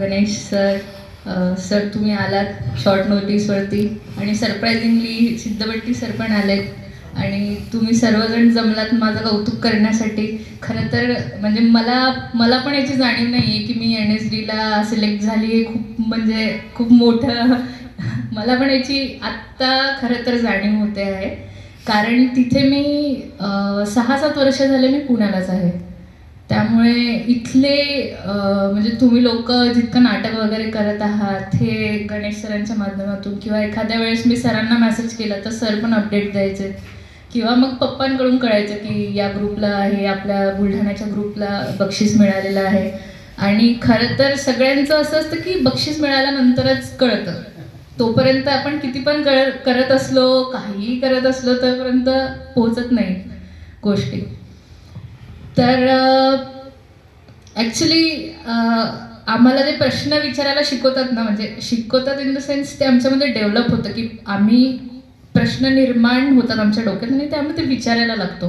Ganesh sir sir तुम्ही आलात short नोटीसवरती आणि सरप्रायझिंगली सिद्धबट्टी सर पण आलेत. आणि तुम्ही सर्वजण जमलात माझं कौतुक करण्यासाठी. खरं तर म्हणजे मला मला पण याची जाणीव नाही आहे की मी एन एस डीला सिलेक्ट झाली आहे. खूप म्हणजे खूप मोठं मला पण याची आत्ता खरं तर जाणीव होते आहे. कारण तिथे मी सहा सात वर्ष झाले मी पुण्यालाच आहे. त्यामुळे इथले म्हणजे तुम्ही लोक जितकं नाटक वगैरे करत आहात हे गणेश सरांच्या माध्यमातून किंवा एखाद्या वेळेस मी सरांना मेसेज केला तर सर पण अपडेट द्यायचे. किंवा मग पप्पांकडून कळायचं की या ग्रुपला आहे आपल्या बुलढाण्याच्या ग्रुपला बक्षीस मिळालेलं आहे. आणि खरं तर सगळ्यांचं असं असतं की बक्षीस मिळाल्यानंतरच कळतं. तोपर्यंत आपण किती पण कर करत असलो काहीही करत असलो तोपर्यंत पोहोचत नाही गोष्टी. तर ॲक्च्युली आम्हाला जे प्रश्न विचारायला शिकवतात ना म्हणजे शिकवतात इन द सेन्स ते आमच्यामध्ये डेव्हलप होतं की आम्ही प्रश्न निर्माण होतात आमच्या डोक्यात आणि ते आम्ही ते विचारायला लागतो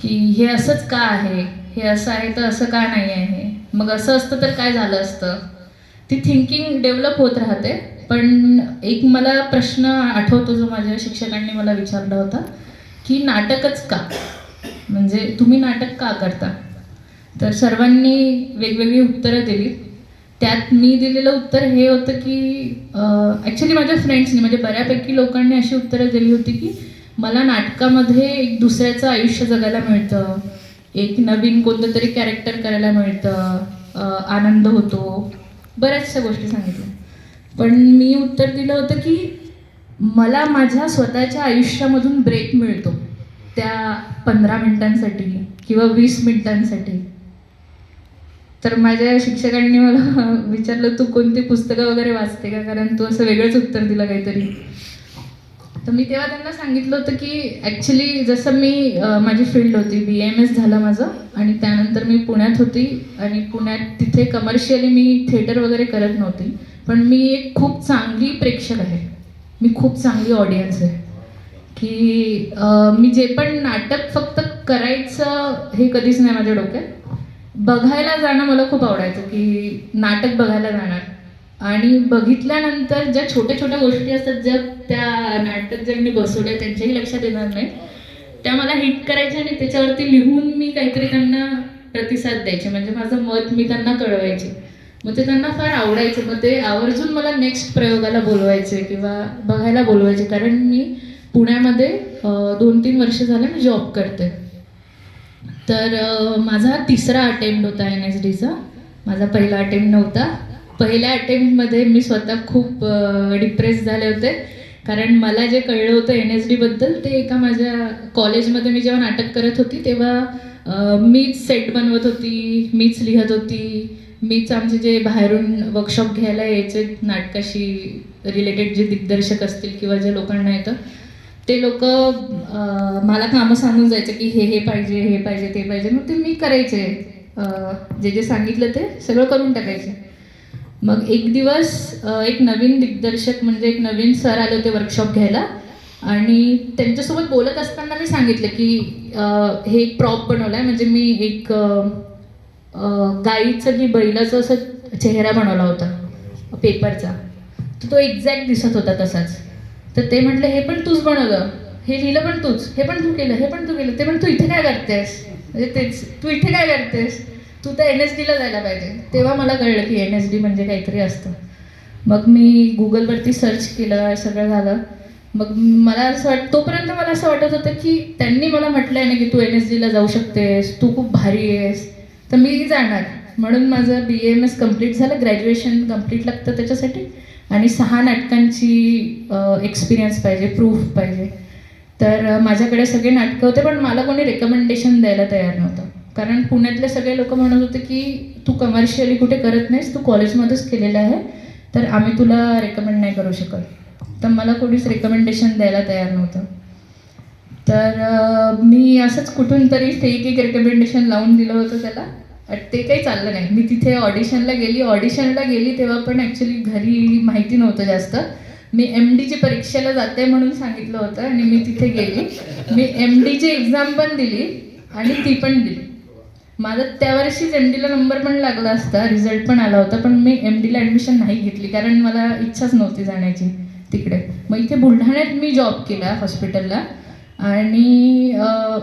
की हे असंच का आहे? हे असं आहे तर असं का नाही आहे? मग असं असतं तर काय झालं असतं? ती थिंकिंग डेव्हलप होत राहते. पण एक मला प्रश्न आठवतो जो माझ्या शिक्षकांनी मला विचारला होता की नाटकच का? म्हणजे तुम्ही नाटक का करता? तर सर्वांनी वेगवेगळी उत्तरं दिली. त्यात मी दिलेलं उत्तर हे होतं की ॲक्च्युली माझ्या फ्रेंड्सनी म्हणजे बऱ्यापैकी लोकांनी अशी उत्तरं दिली होती की मला नाटकामध्ये एक दुसऱ्याचं आयुष्य जगायला मिळतं. एक नवीन कोणतं तरी कॅरेक्टर करायला मिळतं. आनंद होतो. बऱ्याचशा गोष्टी सांगितल्या. पण मी उत्तर दिलं होतं की मला माझ्या स्वतःच्या आयुष्यामधून ब्रेक मिळतो. त्या पंधरा मिनटांसाठी किंवा वीस मिनटांसाठी. तर माझ्या शिक्षकांनी मला विचारलं तू कोणती पुस्तकं वगैरे वाचते का? कारण तू असं वेगळंच उत्तर दिलं काहीतरी. तर मी तेव्हा त्यांना सांगितलं होतं की ॲक्च्युली जसं मी माझी फील्ड होती बी एम एस झालं माझं आणि त्यानंतर मी पुण्यात होती आणि पुण्यात तिथे कमर्शियली मी थिएटर वगैरे करत नव्हती. पण मी एक खूप चांगली प्रेक्षक आहे. मी खूप चांगली ऑडियन्स आहे. की मी जे पण नाटक फक्त करायचं हे कधीच नाही माझ्या डोक्यात. बघायला जाणं मला खूप आवडायचं की नाटक बघायला जाणार. आणि बघितल्यानंतर ज्या छोट्या छोट्या गोष्टी असतात ज्या त्या नाटक ज्यांनी बसवल्या त्यांच्याही लक्षात येणार नाही. त्या मला हिट करायच्या आणि त्याच्यावरती लिहून मी काहीतरी त्यांना प्रतिसाद द्यायचे. म्हणजे माझं मत मी त्यांना कळवायचे. मग ते त्यांना फार आवडायचं. मग ते आवर्जून मला नेक्स्ट प्रयोगाला बोलवायचे किंवा बघायला बोलवायचे. कारण मी पुण्यामध्ये दोन तीन वर्ष झाले मी जॉब करते. तर माझा तिसरा अटेम्प्ट होता एन एस डीचा. माझा पहिला अटेम्प्ट नव्हता. पहिल्या अटेम्प्टमध्ये मी स्वतः खूप डिप्रेस झाले होते. कारण मला जे कळलं होतं एन एस डीबद्दल ते एका माझ्या कॉलेजमध्ये मी जेव्हा नाटक करत होती तेव्हा मीच सेट बनवत होती मीच लिहत होती मीच आमचे जे बाहेरून वर्कशॉप घ्यायला यायचे नाटकाशी रिलेटेड जे दिग्दर्शक असतील किंवा जे लोकांना येतं ते लोक मला कामं सांगून जायचं की हे हे पाहिजे हे पाहिजे ते पाहिजे. मग ते मी करायचे. जे जे सांगितलं ते सगळं करून टाकायचे. मग एक दिवस एक नवीन दिग्दर्शक म्हणजे एक नवीन सर आले होते वर्कशॉप घ्यायला. आणि त्यांच्यासोबत बोलत असताना मी सांगितलं की हे एक प्रॉप बनवलं आहे म्हणजे मी एक गाईचं की बैलाचं असं चेहरा बनवला होता पेपरचा. तो एक्झॅक्ट दिसत होता तसाच. तर ते म्हटलं हे पण तूच बनवलं. हे लिहिलं पण तूच. हे पण तू केलं. हे पण तू केलं. ते पण तू इथे काय करतेस? म्हणजे तेच तू इथे काय करतेस? तू तर एन एस डीला जायला पाहिजे. तेव्हा मला कळलं की एन एस डी म्हणजे काहीतरी असतं. मग मी गुगलवरती सर्च केलं सगळं झालं. मग मला असं वाट तोपर्यंत मला असं वाटत होतं की त्यांनी मला म्हटलं आहे ना की तू एन एस डीला जाऊ शकतेस तू खूप भारी आहेस. तर मी जाणार. म्हणून माझं बी एम एस कंप्लीट झालं. ग्रॅज्युएशन कंप्लीट लागतं त्याच्यासाठी. आणि सहा नाटकांची एक्सपिरियन्स पाहिजे प्रूफ पाहिजे. तर माझ्याकडे सगळे नाटकं होते पण मला कोणी रेकमेंडेशन द्यायला तयार नव्हतं. कारण पुण्यातले सगळे लोक म्हणत होते की तू कमर्शियली कुठे करत नाहीस तू कॉलेजमध्येच केलेलं आहे तर आम्ही तुला रेकमेंड नाही करू शकत. तर मला कोणीच रेकमेंडेशन द्यायला तयार नव्हतं. तर मी असंच कुठून तरी फेक एक रेकमेंडेशन लावून दिलं होतं त्याला. ते काही चाललं नाही. मी तिथे ऑडिशनला गेली. ऑडिशनला गेली तेव्हा पण ॲक्च्युली घरी माहिती नव्हतं जास्त. मी एम डीची परीक्षेला जाते म्हणून सांगितलं होतं आणि मी तिथे गेली. मी एम डीची एक्झाम पण दिली आणि ती पण दिली. माझा त्या वर्षीच एम डीला नंबर पण लागला असता. रिझल्ट पण आला होता. पण मी एम डीला ॲडमिशन नाही घेतली कारण मला इच्छाच नव्हती जाण्याची तिकडे. मग इथे बुलढाण्यात मी जॉब केला हॉस्पिटलला आणि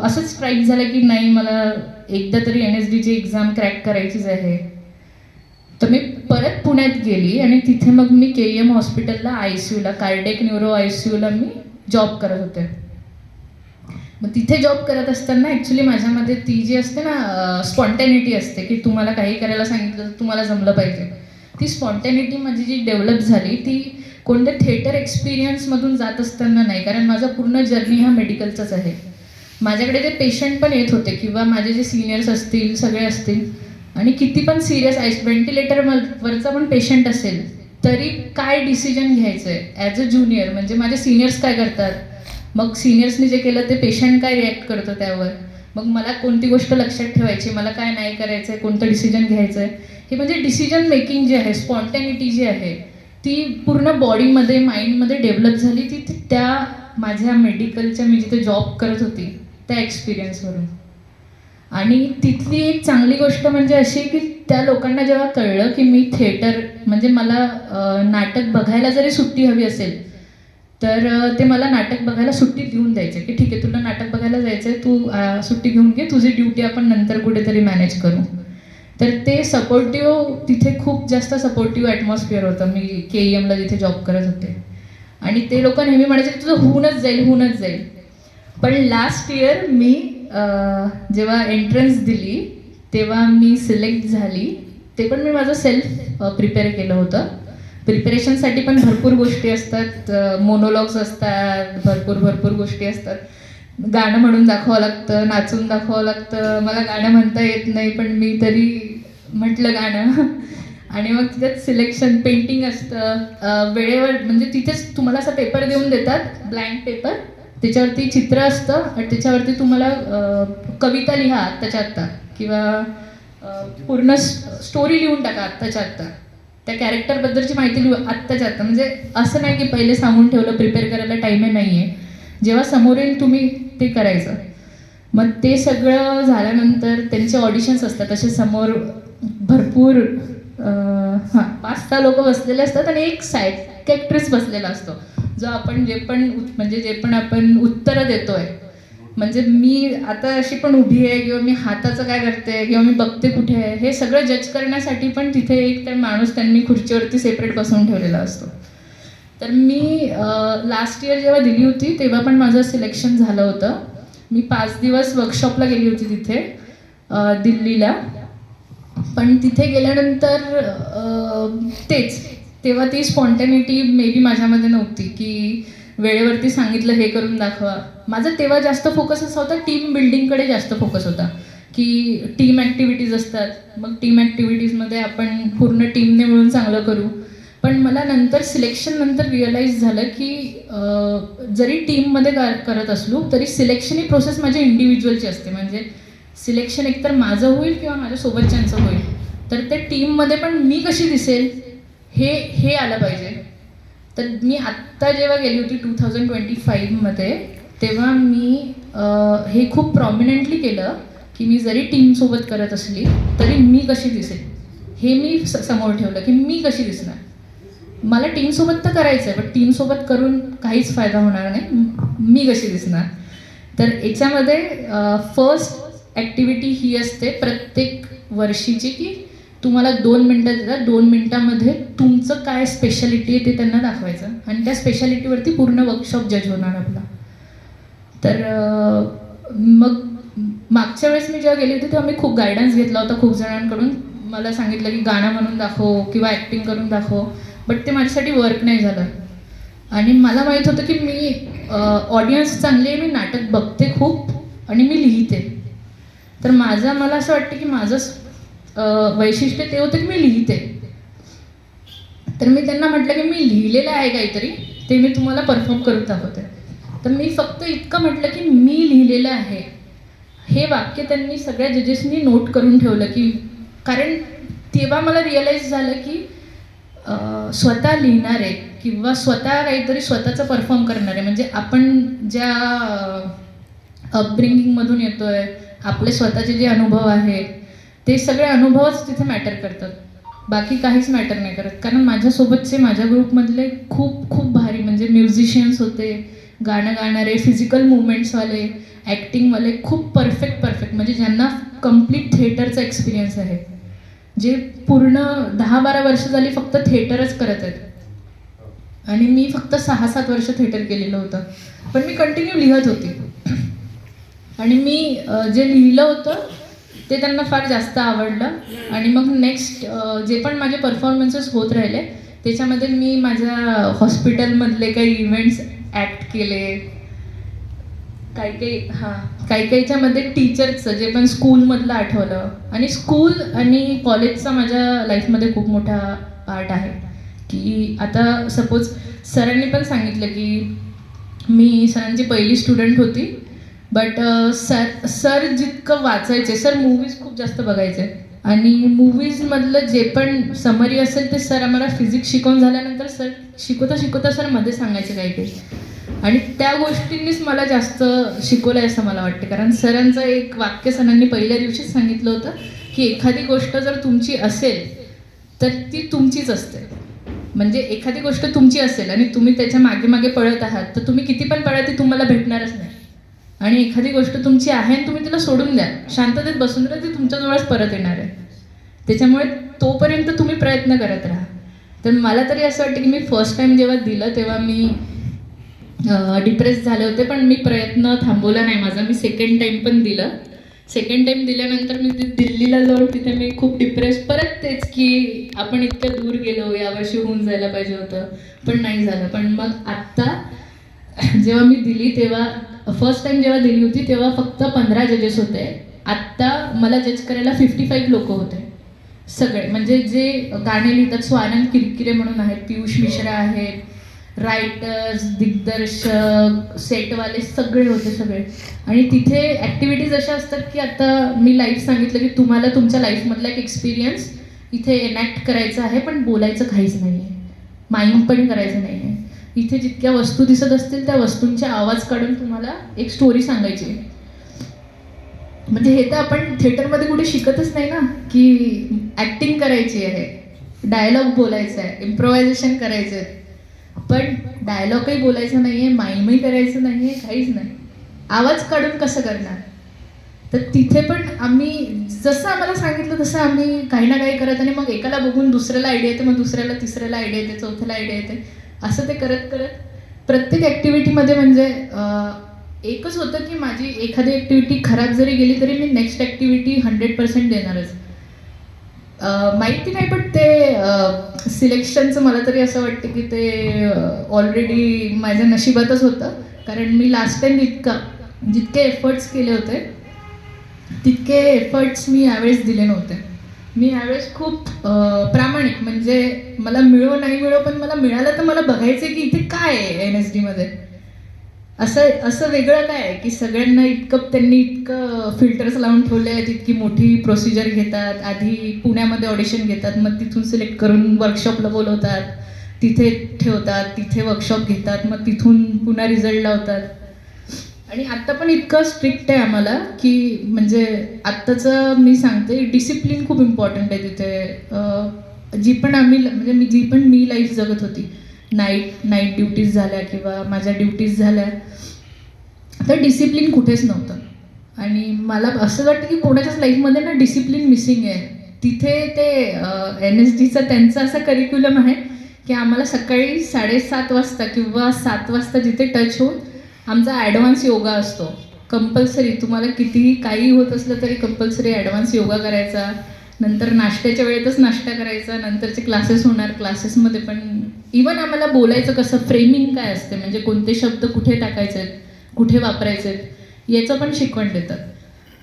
असंच स्ट्राईक झालं की नाही मला एकदा तरी एन एस डीची एक्झाम क्रॅक करायचीच आहे. तर मी परत पुण्यात गेली आणि तिथे मग मी के एम हॉस्पिटलला आय सी यूला कार्डेक न्यूरो आय सी यूला मी जॉब करत होते. मग तिथे जॉब करत असताना ॲक्च्युली माझ्यामध्ये ती जी असते ना स्पॉन्टॅनिटी असते की तुम्हाला काही करायला सांगितलं तर तुम्हाला जमलं पाहिजे. ती स्पॉन्टॅनिटी माझी जी डेव्हलप झाली ती कोणत्या थिएटर एक्सपिरियन्समधून जात असताना नाही कारण माझा पूर्ण जर्नी हा मेडिकलचाच आहे. माझ्याकडे ते पेशंट पण येत होते किंवा माझे जे सिनियर्स असतील सगळे असतील आणि किती पण सिरियस आहे व्हेंटिलेटर वरचा पण पेशंट असेल तरी काय डिसिजन घ्यायचं आहे ॲज अ ज्युनियर म्हणजे माझे सिनियर्स काय करतात? मग सिनियर्सनी जे केलं ते पेशंट काय रिॲक्ट करतो त्यावर? मग मला कोणती गोष्ट लक्षात ठेवायची? मला काय नाही करायचं आहे कोणतं डिसिजन घ्यायचं आहे हे म्हणजे डिसिजन मेकिंग जी आहे स्पॉन्टॅनिटी जी आहे ती पूर्ण बॉडीमध्ये माइंडमध्ये डेव्हलप झाली. ती त्या माझ्या मेडिकलच्या मी जिथे जॉब करत होती त्या एक्सपिरियन्सवरून आणि तिथली एक चांगली गोष्ट म्हणजे अशी की त्या लोकांना जेव्हा कळलं की मी थिएटर म्हणजे मला नाटक बघायला जरी सुट्टी हवी असेल तर ते मला नाटक बघायला सुट्टी देऊन द्यायचे की ठीक आहे तुला नाटक बघायला जायचं आहे तू सुट्टी घेऊन घे तुझी ड्युटी आपण नंतर कुठेतरी मॅनेज करू. तर ते सपोर्टिव्ह तिथे खूप जास्त सपोर्टिव्ह ॲटमॉस्फिअर होतं. मी के ई एमला जिथे जॉब करत होते. आणि ते लोक नेहमी म्हणायचे तुझं होऊनच जाईल होऊनच जाईल. पण लास्ट इयर मी जेव्हा एंट्रन्स दिली तेव्हा मी सिलेक्ट झाली. ते पण मी माझं सेल्फ प्रिपेअर केलं होतं. प्रिपरेशनसाठी पण भरपूर गोष्टी असतात. मोनोलॉग्स असतात भरपूर भरपूर गोष्टी असतात. गाणं म्हणून दाखवावं लागतं नाचून दाखवावं लागतं. मला गाणं म्हणता येत नाही पण मी तरी म्हटलं गाणं. आणि मग तिथेच सिलेक्शन पेंटिंग असतं. वेळेवर म्हणजे तिथेच तुम्हाला असा पेपर देऊन देतात ब्लँक पेपर त्याच्यावरती चित्र असतं आणि त्याच्यावरती तुम्हाला कविता लिहा आत्ताच्या आत्ता. किंवा पूर्ण स्टोरी लिहून टाका आत्ताच्या आत्ता. त्या कॅरेक्टरबद्दलची माहिती लिहू आत्ताच्या आत्ता. म्हणजे असं नाही की पहिले सांगून ठेवलं प्रिपेअर करायला टाईम आहे जेव्हा समोर येईल तुम्ही ते करायचं. मग ते सगळं झाल्यानंतर त्यांचे ऑडिशन्स असतात. तसे समोर भरपूर हां पाच सहा लोक बसलेले असतात आणि एक साईड कॅक्ट्रेस बसलेला असतो. जो आपण जे पण म्हणजे जे पण आपण उत्तरं देतोय. म्हणजे मी आता अशी पण उभी आहे किंवा मी हाताचं काय करते किंवा मी बघते कुठे आहे हे सगळं जज करण्यासाठी पण तिथे एक तर माणूस त्यांनी खुर्चीवरती सेपरेट बसवून ठेवलेला असतो. तर मी लास्ट इयर जेव्हा दिली होती तेव्हा पण माझं सिलेक्शन झालं होतं. मी पाच दिवस वर्कशॉपला गेली होती तिथे दिल्लीला. पण तिथे गेल्यानंतर तेच. तेव्हा ती स्पॉन्टॅनिटी मे बी माझ्यामध्ये नव्हती की वेळेवरती सांगितलं हे करून दाखवा. माझा तेव्हा जास्त फोकस असा होता टीम बिल्डिंगकडे जास्त फोकस होता की टीम ॲक्टिव्हिटीज असतात. मग टीम ॲक्टिव्हिटीजमध्ये आपण पूर्ण टीमने मिळून चांगलं करू. पण मला नंतर सिलेक्शन नंतर रिअलाईज झालं की जरी टीममध्ये का करत असलो तरी सिलेक्शन ही प्रोसेस माझ्या इंडिव्हिज्युअलची असते. म्हणजे सिलेक्शन एकतर माझं होईल किंवा माझ्या सोबतच्यांचं होईल. तर ते टीममध्ये पण मी कशी दिसेल? हे हे आलं पाहिजे. तर मी आत्ता जेव्हा गेली होती टू थाउजंड ट्वेंटी फाईव्हमध्ये तेव्हा मी हे खूप प्रॉमिनंटली केलं की मी जरी टीमसोबत करत असली तरी मी कशी दिसेल? हे मी स- समोर ठेवलं की मी कशी दिसणार? मला टीमसोबत तर करायचं आहे पण टीमसोबत करून काहीच फायदा होणार नाही. मी कशी दिसणार? तर याच्यामध्ये फर्स्ट ॲक्टिव्हिटी ही असते प्रत्येक वर्षीची की तुम्हाला दोन मिनटं देतात. दोन मिनटामध्ये तुमचं काय स्पेशालिटी आहे ते त्यांना दाखवायचं. आणि त्या स्पेशालिटीवरती पूर्ण वर्कशॉप जज होणार आपला. तर मग मागच्या वेळेस मी जेव्हा गेले होते तेव्हा मी खूप गायडन्स घेतला होता खूप जणांकडून. मला सांगितलं की गाणं म्हणून दाखव किंवा ॲक्टिंग करून दाखव. बट ते माझ्यासाठी वर्क नाही झालं. आणि मला माहीत होतं की मी ऑडियन्स चांगली आहे मी नाटक बघते खूप आणि मी लिहिते. तर माझं मला असं वाटतं की माझं वैशिष्ट्य ते होतं की मी लिहिते. तर मी त्यांना म्हटलं की मी लिहिलेलं आहे काहीतरी ते मी तुम्हाला परफॉर्म करून दाखवते. तर मी फक्त इतकं म्हटलं की मी लिहिलेलं आहे. हे वाक्य त्यांनी सगळ्या जजेसनी नोट करून ठेवलं की कारण तेव्हा मला रिअलाईज झालं की स्वतः लिहिणारे किंवा स्वतः काहीतरी स्वतःचं परफॉर्म करणारे म्हणजे आपण ज्या अपब्रिंगिंगमधून आहे आपले स्वतःचे जे अनुभव आहेत ते सगळे अनुभवच तिथे मॅटर करतात. बाकी काहीच मॅटर नाही करत. कारण माझ्यासोबतचे माझ्या ग्रुपमधले खूप खूप भारी म्हणजे म्युझिशियन्स होते गाणं गाणारे फिजिकल मुवमेंट्सवाले ॲक्टिंगवाले खूप परफेक्ट परफेक्ट म्हणजे ज्यांना कंप्लीट थिएटरचा एक्सपिरियन्स आहे. जे पूर्ण दहा बारा वर्ष झाली फक्त थिएटरच करत आहेत. आणि मी फक्त सहा सात वर्ष थिएटर केलेलं होतं. पण मी कंटिन्यू लिहत होती. आणि मी जे लिहिलं होतं ते त्यांना फार जास्त आवडलं. आणि मग नेक्स्ट जे पण माझे परफॉर्मन्सेस होत राहिले त्याच्यामध्ये मी माझ्या हॉस्पिटलमधले काही इव्हेंट्स ॲक्ट केले. काही काही हां काही काहीच्यामध्ये टीचरचं जे पण स्कूलमधलं आठवलं. आणि स्कूल आणि कॉलेजचा माझ्या लाईफमध्ये खूप मोठा पार्ट आहे. की आता सपोज सरांनी पण सांगितलं की मी सरांची पहिली स्टुडंट होती. बट uh, सर सर जितकं वाचायचे सर मूवीज खूप जास्त बघायचे. आणि मूवीजमधलं जे पण समरी असेल ते सर आम्हाला फिजिक्स शिकवून झाल्यानंतर सर शिकवता शिकवता सरमध्ये सांगायचे काही काही. आणि त्या गोष्टींनीच मला जास्त शिकवलं आहे असं मला वाटते. कारण सरांचं एक वाक्य सरांनी पहिल्या दिवशीच सांगितलं होतं की एखादी गोष्ट जर तुमची असेल तर ती तुमचीच असते. म्हणजे एखादी गोष्ट तुमची असेल आणि तुम्ही त्याच्यामागे मागे पळत आहात तर तुम्ही किती पण पळा ती तुम्हाला भेटणारच नाही. आणि एखादी गोष्ट तुमची आहे आणि तुम्ही तिला सोडून द्या शांततेत बसून राहा ती तुमच्याजवळच परत येणार आहे. त्याच्यामुळे तोपर्यंत तुम्ही प्रयत्न करत राहा. तर मला तरी असं वाटतं की मी फर्स्ट टाईम जेव्हा दिलं तेव्हा मी डिप्रेस झाले होते पण मी प्रयत्न थांबवला नाही माझा. मी सेकंड टाईम पण दिलं. सेकंड टाईम दिल्यानंतर मी दिल्लीला जाऊन तिथे मी खूप डिप्रेस परत तेच की आपण इतक्या दूर गेलो यावर्षी होऊन जायला पाहिजे होतं पण नाही झालं. पण मग आत्ता जेव्हा मी दिली तेव्हा फर्स्ट टाइम जेव्हा दिली होती तेव्हा फक्त पंधरा जजेस होते. आत्ता मला जज करायला फिफ्टी फाईव्ह लोक होते. सगळे. म्हणजे जे गाणे लिहितात सो आनंद किरकिरे म्हणून आहेत. पियुष मिश्रा आहेत रायटर्स दिग्दर्शक सेटवाले सगळे होते सगळे. आणि तिथे ॲक्टिव्हिटीज अशा असतात की आता मी लाईफ सांगितलं की तुम्हाला तुमच्या लाईफमधला एक एक्सपिरियन्स इथे एनॅक्ट करायचा आहे पण बोलायचं काहीच नाही आहे माइंड पण करायचं नाही आहे इथे जितक्या वस्तू दिसत असतील त्या वस्तूंचे आवाज काढून तुम्हाला एक स्टोरी सांगायची आहे. म्हणजे हे तर आपण थिएटरमध्ये कुठे शिकतच नाही ना की ॲक्टिंग करायची आहे डायलॉग बोलायचा आहे इम्प्रोव्हायझेशन करायचं आहे. पण डायलॉगही बोलायचं नाही आहे माईमही करायचं नाही आहे काहीच नाही. आवाज काढून कसं करणार? तर तिथे पण आम्ही जसं आम्हाला सांगितलं तसं आम्ही काही ना काही करत आणि मग एकाला बघून दुसऱ्याला आयडिया येते मग दुसऱ्याला तिसऱ्याला आयडिया येते चौथ्याला आयडिया येते. असं ते करत करत प्रत्येक ॲक्टिव्हिटीमध्ये म्हणजे एकच होतं की माझी एखादी ॲक्टिव्हिटी खराब जरी गेली तरी मी नेक्स्ट ॲक्टिव्हिटी हंड्रेड पर्सेंट देणारच. माहिती नाही पण ते सिलेक्शनचं मला तरी असं वाटतं की ते ऑलरेडी माझ्या नशिबातच होतं. कारण मी लास्ट टाइम जितका जितके एफर्ट्स केले होते तितके एफर्ट्स मी यावेळेस दिले नव्हते. मी यावेळेस खूप प्रामाणिक म्हणजे मला मिळो नाही मिळो पण मला मिळालं तर मला बघायचं आहे की इथे काय आहे एन एस डीमध्ये असं असं वेगळं काय आहे की सगळ्यांना इतकं त्यांनी इतकं फिल्टर्स लावून ठेवले आहेत इतकी मोठी प्रोसिजर घेतात आधी पुण्यामध्ये ऑडिशन घेतात मग तिथून सिलेक्ट करून वर्कशॉपला बोलवतात तिथे ठेवतात तिथे वर्कशॉप घेतात मग तिथून पुन्हा रिझल्ट लावतात. आणि आत्ता पण इतकं स्ट्रिक्ट आहे आम्हाला की म्हणजे आत्ताचं मी सांगते डिसिप्लिन खूप इम्पॉर्टंट आहे तिथे. जी पण आम्ही म्हणजे मी जी पण मी लाईफ जगत होती नाईट नाईट ड्युटीज झाल्या किंवा माझ्या ड्युटीज झाल्या तर डिसिप्लिन कुठेच नव्हतं. आणि मला असं वाटतं की कोणाच्याच लाईफमध्ये ना डिसिप्लिन मिसिंग आहे. तिथे ते एन एस डीचा त्यांचा असा करिक्युलम आहे की आम्हाला सकाळी साडेसात वाजता किंवा सात वाजता जिथे टच होऊन आमचा ॲडव्हान्स योगा असतो. कंपल्सरी तुम्हाला कितीही काही होत असलं तरी कंपल्सरी ॲडव्हान्स योगा करायचा. नंतर नाश्त्याच्या वेळेतच नाश्ता करायचा नंतरचे क्लासेस होणार क्लासेसमध्ये पण. इवन आम्हाला बोलायचं कसं फ्रेमिंग काय असते म्हणजे कोणते शब्द कुठे टाकायचे आहेत कुठे वापरायचे आहेत याचं पण शिकवण देतात.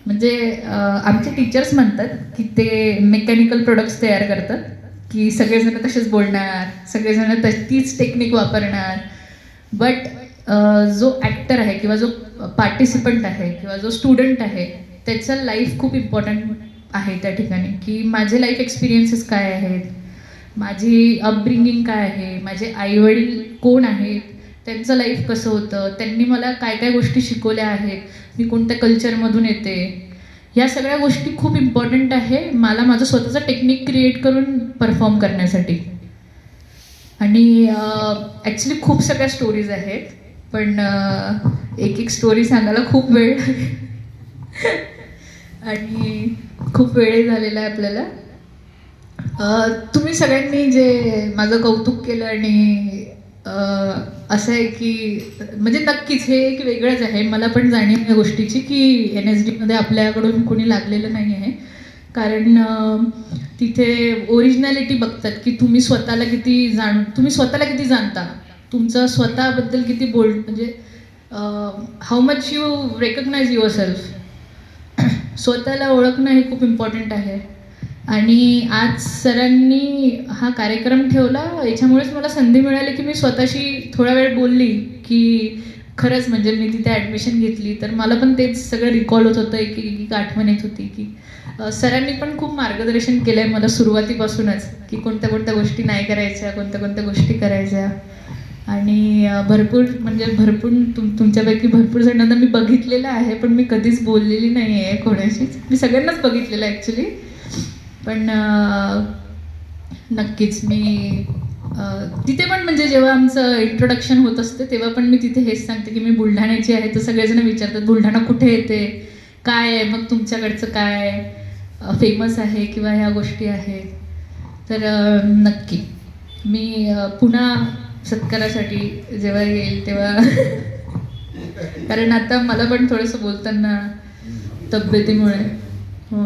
म्हणजे आमचे टीचर्स म्हणतात की ते मेकॅनिकल प्रोडक्ट्स तयार करतात की सगळेजण तसेच बोलणार सगळेजण त तीच टेक्निक वापरणार. बट जो ॲक्टर आहे किंवा जो पार्टिसिपंट आहे किंवा जो स्टुडंट आहे त्याचं लाईफ खूप इम्पॉर्टंट आहे त्या ठिकाणी. की माझे लाईफ एक्सपिरियन्सेस काय आहेत? माझी अपब्रिंगिंग काय आहे? माझे आईवडील कोण आहेत? त्यांचं लाईफ कसं होतं? त्यांनी मला काय काय गोष्टी शिकवल्या आहेत? मी कोणत्या कल्चरमधून येते? या सगळ्या गोष्टी खूप इम्पॉर्टंट आहे मला माझं स्वतःचं टेक्निक क्रिएट करून परफॉर्म करण्यासाठी. आणि ॲक्च्युली खूप सगळ्या स्टोरीज आहेत. पण एक एक स्टोरी सांगायला खूप वेळ आणि खूप वेळ झालेला आहे आपल्याला. तुम्ही सगळ्यांनी जे माझं कौतुक केलं आणि असं आहे की म्हणजे नक्कीच हे एक वेगळंच आहे. मला पण जाणीव या गोष्टीची की एन एस डीमध्ये आपल्याकडून कोणी लागलेलं नाही आहे. कारण तिथे ओरिजिनॅलिटी बघतात की तुम्ही स्वतःला किती जाण तुम्ही स्वतःला किती जाणता. तुमचं स्वतःबद्दल किती बोल्ड म्हणजे how much you recognise yourself स्वतःला ओळखणं हे खूप इम्पॉर्टंट आहे. आणि आज सरांनी हा कार्यक्रम ठेवला याच्यामुळेच मला संधी मिळाली की मी स्वतःशी थोडा वेळ बोलली की खरंच म्हणजे मी तिथे ॲडमिशन घेतली. तर मला पण तेच सगळं रिकॉल होत होतं एक एक आठवण येत होती की सरांनी पण खूप मार्गदर्शन केलं आहे मला सुरुवातीपासूनच की कोणत्या कोणत्या गोष्टी नाही करायच्या कोणत्या कोणत्या गोष्टी करायच्या. आणि भरपूर म्हणजे भरपूर तुम तुमच्यापैकी भरपूर जणांना मी बघितलेलं आहे पण मी कधीच बोललेली नाही आहे कोणाशीच. मी सगळ्यांनाच बघितलेलं ॲक्च्युली पण नक्कीच मी तिथे पण म्हणजे जेव्हा आमचं इंट्रोडक्शन होत असते तेव्हा पण मी तिथे हेच सांगते की मी बुलढाण्याची आहे तर सगळेजण विचारतात बुलढाणा कुठे येते? काय आहे? मग तुमच्याकडचं काय फेमस आहे किंवा ह्या गोष्टी आहेत? तर नक्की. मी पुन्हा सत्कारासाठी जेव्हा येईल तेव्हा. कारण आता मला पण थोडंसं बोलताना तब्येतीमुळे. हो.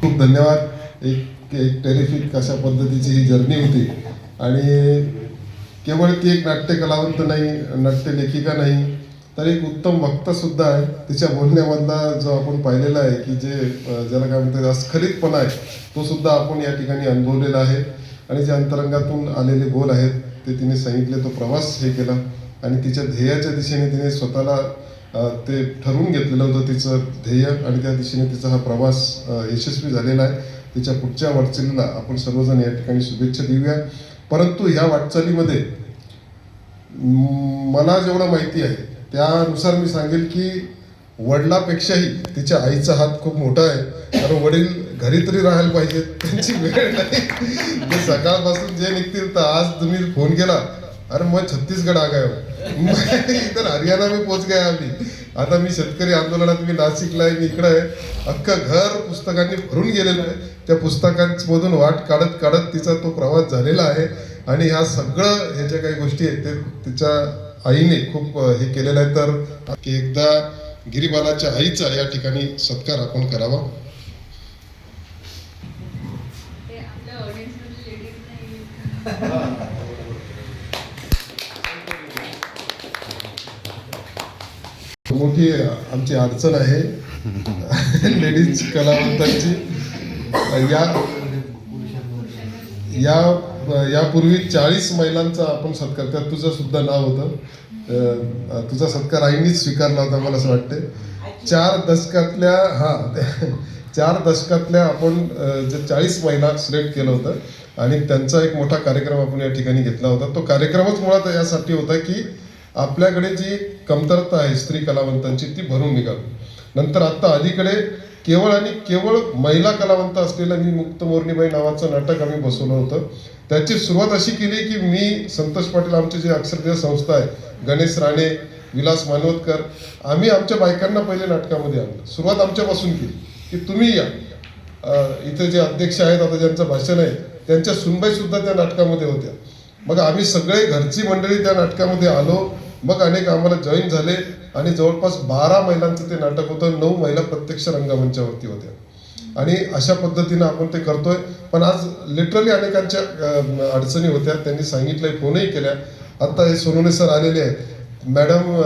खूप धन्यवाद. एक एक टेरिफिक अशा पद्धतीची ही जर्नी होती. आणि केवळ ती एक नाट्य कलावंत नाही नाट्य लेखिका नाही तर एक उत्तम वक्ता सुद्धा आहे. तिच्या बोलण्यामधला जो आपण पाहिलेला आहे की जे ज्याला काय म्हणतात अस्खलितपणा आहे तो सुद्धा आपण या ठिकाणी अनुभवलेला आहे. आणि जे अंतरंगातून आलेले बोल आहेत ते तिने सांगितले तो प्रवास हे केला. आणि तिच्या ध्येयाच्या दिशेने तिने स्वतःला ते ठरवून घेतलेलं होतं तिचं ध्येय. आणि त्या दिशेने तिचा हा प्रवास यशस्वी झालेला आहे. तिच्या पुढच्या वाटचालीला आपण सर्वजण या ठिकाणी शुभेच्छा देऊया. परंतु ह्या वाटचालीमध्ये मला जेवढं माहिती आहे त्यानुसार मी सांगेल की वडिलापेक्षाही तिच्या आईचा हात खूप मोठा आहे. कारण वडील घरी तरी राहायला पाहिजे त्यांची वेळ नाही. ते सकाळपासून जे निघतील तर आज तुम्ही फोन केला. अरे मग छत्तीसगड आ गए हो. हरियाणा मी पोहोच गया आम्ही. आता मी शेतकरी आंदोलनात मी नाशिकला आहे मी इकडं आहे. अख्खं घर पुस्तकांनी भरून गेलेलं आहे. त्या पुस्तकांमधून वाट काढत काढत तिचा तो प्रवास झालेला आहे. आणि ह्या सगळं ह्या ज्या काही गोष्टी आहेत ते तिच्या आईने खूप हे केलेलं आहे. तर एकदा गिरीबालाच्या आईचा या ठिकाणी सत्कार आपण करावा. मोठी आमची अडचण आहे. लेडीज कलावंतांची. या या यापूर्वी चाळीस महिलांचा आपण सत्कार त्यात तुझं सुद्धा नाव होतं. तुझा सत्कार आईनीच स्वीकारला होता मला असं वाटते चार दशकातल्या हा चार दशकातल्या आपण जे चाळीस महिला सिलेक्ट केलं होतं आणि त्यांचा एक मोठा कार्यक्रम आपण या ठिकाणी घेतला होता. तो कार्यक्रमच मुळात यासाठी होता की आपल्याकडे जी कमतरता आहे स्त्री कलावंतांची ती भरून निघावी नंतर आत्ता अलीकडे केवळ आणि केवळ महिला कलावंत असलेलं मी मुक्त मोरणीबाई नावाचं नाटक आम्ही बसवलं होतं. त्याची सुरुवात अशी केली की मी संतोष पाटील आमची जी अक्षरदेव संस्था आहे गणेश राणे विलास मानवतकर आम्ही आमच्या बायकांना पहिले नाटकामध्ये आणलं. सुरुवात आमच्यापासून केली. की तुम्ही या. इथे जे अध्यक्ष आहेत आता ज्यांचं भाषण आहे त्यांच्या सुनबाई सुद्धा त्या नाटकामध्ये होत्या. मग आम्ही सगळे घरची मंडळी त्या नाटकामध्ये आलो. मग अनेक आम्हाला जॉईन झाले आणि जवळपास बारा महिलांचं ते नाटक होतं. नऊ महिला प्रत्यक्ष रंगमंचावरती होत्या. आणि अशा पद्धतीनं आपण ते करतोय. पण आज लिटरली अनेकांच्या अडचणी होत्या. त्यांनी सांगितलंय फोनही केल्या. आता हे सोनवणे सर आलेले आहेत. मॅडम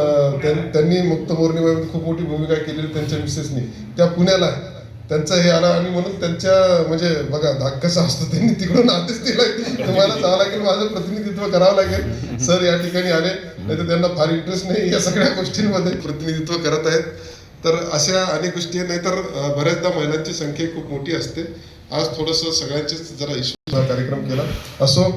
त्यांनी मुक्त पौर्णिमेमध्ये खूप मोठी भूमिका केलेली त्यांच्या मिसेसनी. त्या पुण्याला आहे. त्यांचं हे आलं आणि म्हणून त्यांच्या म्हणजे बघा धाक कसं असतं त्यांनी तिकडून आदेश दिलाय तुम्हाला जावं लागेल माझं प्रतिनिधित्व करावं लागेल. सर या ठिकाणी आले. नाही तर त्यांना फार इंटरेस्ट नाही या सगळ्या गोष्टींमध्ये. प्रतिनिधित्व करत आहेत. तर अशा अनेक गोष्टी आहेत. नाहीतर बऱ्याचदा महिलांची संख्या खूप मोठी असते. आज थोडंसं सगळ्यांचीच जरा इश्यू कार्यक्रम केला. असो